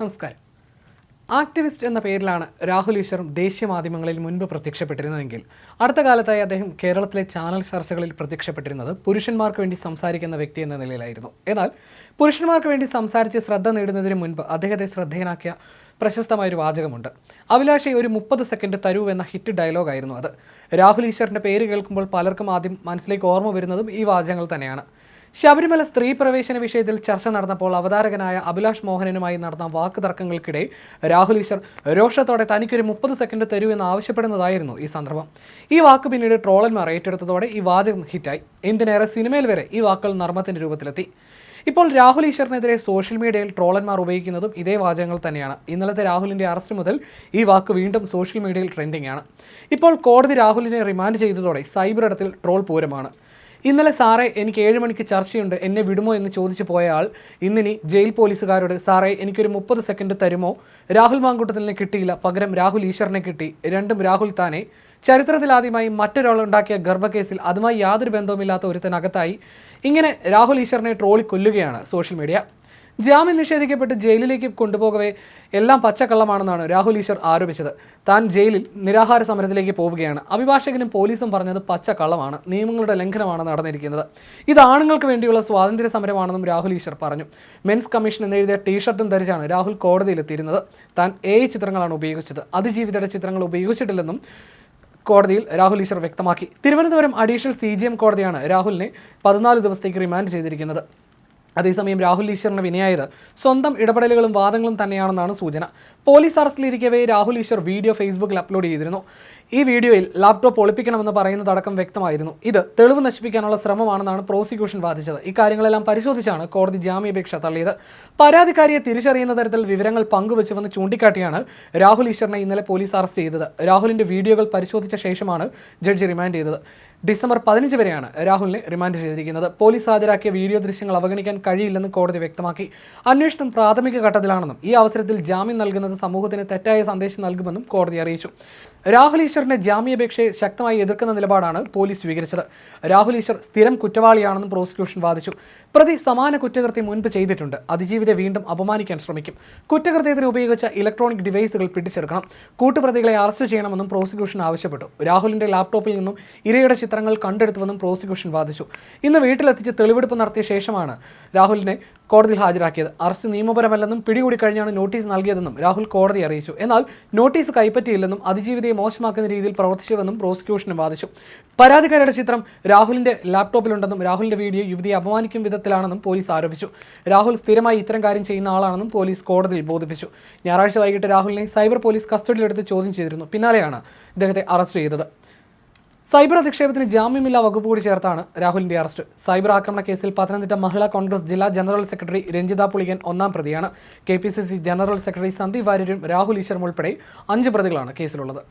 നമസ്കാരം. ആക്ടിവിസ്റ്റ് എന്ന പേരിലാണ് രാഹുൽ ഈശ്വറും ദേശീയ മാധ്യമങ്ങളിൽ മുൻപ് പ്രത്യക്ഷപ്പെട്ടിരുന്നതെങ്കിൽ. അടുത്ത കാലത്തായി അദ്ദേഹം കേരളത്തിലെ ചാനൽ ചർച്ചകളിൽ പ്രത്യക്ഷപ്പെട്ടിരുന്നത് പുരുഷന്മാർക്ക് വേണ്ടി സംസാരിക്കുന്ന വ്യക്തി എന്ന നിലയിലായിരുന്നു. എന്നാൽ പുരുഷന്മാർക്ക് വേണ്ടി സംസാരിച്ച് ശ്രദ്ധ നേടുന്നതിന് മുൻപ് അദ്ദേഹത്തെ ശ്രദ്ധേയനാക്കിയ പ്രശസ്തമായൊരു വാചകമുണ്ട്. അഭിലാഷെ ഒരു മുപ്പത് സെക്കൻഡ് തരൂ എന്ന ഹിറ്റ് ഡയലോഗായിരുന്നു അത്. രാഹുൽ ഈശ്വറിന്റെ പേര് കേൾക്കുമ്പോൾ പലർക്കും ആദ്യം മനസ്സിലേക്ക് ഓർമ്മ വരുന്നതും ഈ വാചകങ്ങൾ തന്നെയാണ്. ശബരിമല സ്ത്രീ പ്രവേശന വിഷയത്തിൽ ചർച്ച നടന്നപ്പോൾ അവതാരകനായ അഭിലാഷ് മോഹനനുമായി നടന്ന വാക്ക് തർക്കങ്ങൾക്കിടെ രാഹുൽ ഈശ്വർ രോഷത്തോടെ തനിക്കൊരു മുപ്പത് സെക്കൻഡ് തരൂ എന്ന് ആവശ്യപ്പെടുന്നതായിരുന്നു ഈ സന്ദർഭം. ഈ വാക്ക് പിന്നീട് ട്രോളന്മാർ ഏറ്റെടുത്തതോടെ ഈ വാചകം ഹിറ്റായി. എന്തിനേറെ സിനിമയിൽ വരെ ഈ വാക്കുകൾ നർമ്മത്തിന്റെ രൂപത്തിലെത്തി. ഇപ്പോൾ രാഹുൽ ഈശ്വറിനെതിരെ സോഷ്യൽ മീഡിയയിൽ ട്രോളന്മാർ ഉപയോഗിക്കുന്നതും ഇതേ വാചകങ്ങൾ തന്നെയാണ്. ഇന്നലത്തെ രാഹുലിന്റെ അറസ്റ്റ് മുതൽ ഈ വാക്ക് വീണ്ടും സോഷ്യൽ മീഡിയയിൽ ട്രെൻഡിംഗ് ആണ്. ഇപ്പോൾ കോടതി രാഹുലിനെ റിമാൻഡ് ചെയ്തതോടെ സൈബർ ഇടത്തിൽ ട്രോൾ പൂരമാണ്. ഇന്നലെ സാറേ എനിക്ക് ഏഴ് മണിക്ക് ചർച്ചയുണ്ട് എന്നെ വിടുമോ എന്ന് ചോദിച്ചു പോയ ആൾ ഇന്നിനി ജയിൽ പോലീസുകാരോട് സാറേ എനിക്കൊരു മുപ്പത് സെക്കൻഡ് തരുമോ? രാഹുൽ മാങ്കൂട്ടത്തിനെ കിട്ടിയില്ല പകരം രാഹുൽ ഈശ്വറിനെ കിട്ടി രണ്ടും രാഹുൽ താനെ. ചരിത്രത്തിലാദ്യമായി മറ്റൊരാളുണ്ടാക്കിയ ഗർഭക്കേസിൽ അതുമായി യാതൊരു ബന്ധവുമില്ലാത്ത ഒരുത്തനകത്തായി ഇങ്ങനെ രാഹുൽ ഈശ്വറിനെ ട്രോളി കൊല്ലുകയാണ് സോഷ്യൽ മീഡിയ. ജാമ്യം നിഷേധിക്കപ്പെട്ട് ജയിലിലേക്ക് കൊണ്ടുപോകവേ എല്ലാം പച്ചക്കള്ളമാണെന്നാണ് രാഹുൽ ഈശ്വർ ആരോപിച്ചത്. താൻ ജയിലിൽ നിരാഹാര സമരത്തിലേക്ക് പോവുകയാണ്. അഭിഭാഷകനും പോലീസും പറഞ്ഞത് പച്ചക്കള്ളമാണ്. നിയമങ്ങളുടെ ലംഘനമാണ് നടന്നിരിക്കുന്നത്. ഇത് ആണുങ്ങൾക്ക് വേണ്ടിയുള്ള സ്വാതന്ത്ര്യ സമരമാണെന്നും രാഹുൽ ഈശ്വർ പറഞ്ഞു. മെൻസ് കമ്മീഷൻ എന്നെഴുതിയ ടീഷർട്ടും ധരിച്ചാണ് രാഹുൽ കോടതിയിലെത്തിയിരുന്നത്. താൻ എ ചിത്രങ്ങളാണ് ഉപയോഗിച്ചത്. അതിജീവിതയുടെ ചിത്രങ്ങൾ ഉപയോഗിച്ചിട്ടില്ലെന്നും കോടതിയിൽ രാഹുൽ ഈശ്വർ വ്യക്തമാക്കി. തിരുവനന്തപുരം അഡീഷണൽ സി കോടതിയാണ് രാഹുലിനെ പതിനാല് ദിവസത്തേക്ക് റിമാൻഡ് ചെയ്തിരിക്കുന്നത്. അതേസമയം രാഹുൽ ഈശ്വറിന് വിനയായത് സ്വന്തം ഇടപെടലുകളും വാദങ്ങളും തന്നെയാണെന്നാണ് സൂചന. പോലീസ് അറസ്റ്റിലിരിക്കവേ രാഹുൽ ഈശ്വർ വീഡിയോ ഫേസ്ബുക്കിൽ അപ്ലോഡ് ചെയ്തിരുന്നു. ഈ വീഡിയോയിൽ ലാപ്ടോപ്പ് ഒളിപ്പിക്കണമെന്ന് പറയുന്നതടക്കം വ്യക്തമായിരുന്നു. ഇത് തെളിവ് നശിപ്പിക്കാനുള്ള ശ്രമമാണെന്നാണ് പ്രോസിക്യൂഷൻ വാദിച്ചത്. ഇക്കാര്യങ്ങളെല്ലാം പരിശോധിച്ചാണ് കോടതി ജാമ്യാപേക്ഷ തള്ളിയത്. പരാതിക്കാരിയെ തിരിച്ചറിയുന്ന തരത്തിൽ വിവരങ്ങൾ പങ്കുവച്ചുവെന്ന് ചൂണ്ടിക്കാട്ടിയാണ് രാഹുൽ ഈശ്വറിനെ ഇന്നലെ പോലീസ് അറസ്റ്റ് ചെയ്തത്. രാഹുലിന്റെ വീഡിയോകൾ പരിശോധിച്ച ശേഷമാണ് ജഡ്ജി റിമാൻഡ് ചെയ്തത്. ഡിസംബർ പതിനഞ്ച് വരെയാണ് രാഹുലിനെ റിമാൻഡ് ചെയ്തിരിക്കുന്നത്. പോലീസ് ഹാജരാക്കിയ വീഡിയോ ദൃശ്യങ്ങൾ അവഗണിക്കാൻ കഴിയില്ലെന്ന് കോടതി വ്യക്തമാക്കി. അന്വേഷണം പ്രാഥമിക ഘട്ടത്തിലാണെന്നും ഈ അവസരത്തിൽ ജാമ്യം നൽകുന്നത് സമൂഹത്തിന് തെറ്റായ സന്ദേശം നൽകുമെന്നും കോടതി അറിയിച്ചു. രാഹുൽ ഈശ്വറിന്റെ ജാമ്യാപേക്ഷയെ ശക്തമായി എതിർക്കുന്ന നിലപാടാണ് പോലീസ് സ്വീകരിച്ചത്. രാഹുൽ ഈശ്വർ സ്ഥിരം കുറ്റവാളിയാണെന്നും പ്രോസിക്യൂഷൻ വാദിച്ചു. പ്രതി സമാന കുറ്റകൃത്യം മുൻപ് ചെയ്തിട്ടുണ്ട്. അതിജീവിതെ വീണ്ടും അപമാനിക്കാൻ ശ്രമിക്കും. കുറ്റകൃത്യത്തിന് ഉപയോഗിച്ച ഇലക്ട്രോണിക് ഡിവൈസുകൾ പിടിച്ചെടുക്കണം. കൂട്ടുപ്രതികളെ അറസ്റ്റ് ചെയ്യണമെന്നും പ്രോസിക്യൂഷൻ ആവശ്യപ്പെട്ടു. രാഹുലിന്റെ ലാപ്ടോപ്പിൽ നിന്നും ഇരയുടെ ചിത്രങ്ങൾ കണ്ടെടുത്തുവെന്നും പ്രോസിക്യൂഷൻ വാദിച്ചു. ഇന്ന് വീട്ടിലെത്തിച്ച് തെളിവെടുപ്പ് നടത്തിയ ശേഷമാണ് രാഹുലിനെ കോടതിയിൽ ഹാജരാക്കിയത്. അറസ്റ്റ് നിയമപരമല്ലെന്നും പിടികൂടി കഴിഞ്ഞാണ് നോട്ടീസ് നൽകിയതെന്നും രാഹുൽ കോടതി അറിയിച്ചു. എന്നാൽ നോട്ടീസ് കൈപ്പറ്റിയില്ലെന്നും അതിജീവിതയെ മോശമാക്കുന്ന രീതിയിൽ പ്രവർത്തിച്ചുവെന്നും പ്രോസിക്യൂഷനും വാദിച്ചു. പരാതിക്കാരുടെ ചിത്രം രാഹുലിന്റെ ലാപ്ടോപ്പിലുണ്ടെന്നും രാഹുലിന്റെ വീഡിയോ യുവതിയെ അപമാനിക്കും വിധത്തിലാണെന്നും പോലീസ് ആരോപിച്ചു. രാഹുൽ സ്ഥിരമായി ഇത്തരം കാര്യം ചെയ്യുന്ന ആളാണെന്നും പോലീസ് കോടതിയിൽ ബോധിപ്പിച്ചു. ഞായറാഴ്ച വൈകിട്ട് രാഹുലിനെ സൈബർ പോലീസ് കസ്റ്റഡിയിലെടുത്ത് ചോദ്യം ചെയ്തിരുന്നു. പിന്നാലെയാണ് ഇദ്ദേഹത്തെ അറസ്റ്റ് ചെയ്തത്. സൈബർ അധിക്ഷേപത്തിന് ജാമ്യമില്ലാ വകുപ്പ് കൂടി ചേർത്താണ് രാഹുലിന്റെ അറസ്റ്റ്. സൈബർ ആക്രമണ കേസിൽ പത്തനംതിട്ട മഹിളാ കോൺഗ്രസ് ജില്ലാ ജനറൽ സെക്രട്ടറി രഞ്ജിത പുളികൻ ഒന്നാം പ്രതിയാണ്. കെ ജനറൽ സെക്രട്ടറി സന്ദീപ് വാര്യരും രാഹുൽ ഈശ്വറും ഉൾപ്പെടെ അഞ്ച് പ്രതികളാണ് കേസിലുള്ളത്.